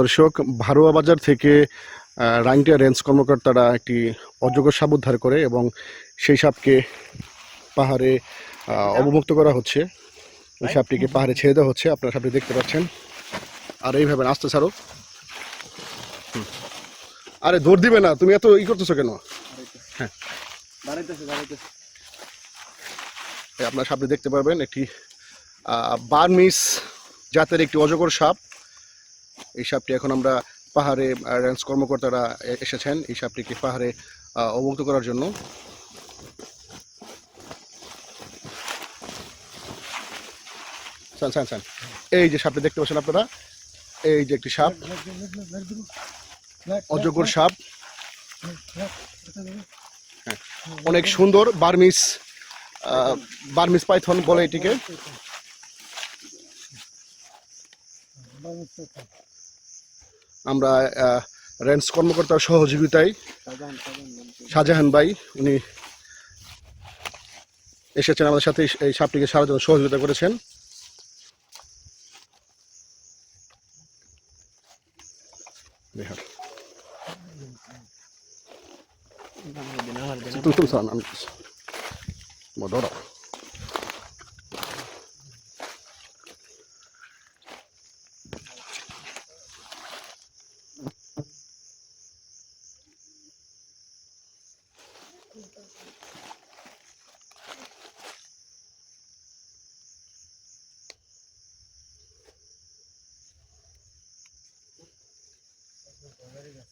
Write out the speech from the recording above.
দর্শক ভারোয়া বাজার থেকে রাংটিয়া রেঞ্জ কর্মকর্তারা একটি অযোগ্য সাপ উদ্ধার করে এবং সেই সাপকে পাহাড়ে অবমুক্ত করা হচ্ছে। এই সাপটিকে পাহাড়ে ছেড়ে দেওয়া হচ্ছে। আপনারা সাপটি দেখতে পাচ্ছেন। আর এইভাবে আসতে ছাড়ো। আরে দৌড় দিবে না। তুমি এত ই করতেছো কেন? হ্যাঁ। আপনারা সাপটি দেখতে পারবেন। একটি বার্মিস জাতের একটি অজগর সাপ। এই সাপটি এখন আমরা পাহাড়ে রেঞ্জ কর্মকর্তারা এসেছেন এই সাপটিকে পাহাড়ে অবমুক্ত করার জন্য। এই যে সাপটি দেখতে পাচ্ছেন আপনারা? এই যে একটি সাপ। অজগর সাপ। হ্যাঁ, অনেক সুন্দর বার্মিস বার্মিস পাইথন বলে এটিকে। আমরা রেঞ্জ কর্মকর্তার সহযোগিতায় শাহজাহান ভাই উনি এসেছেন আমাদের সাথে এই- সাপটিকে জন্য সহযোগিতা করেছেন। Bihar Very good.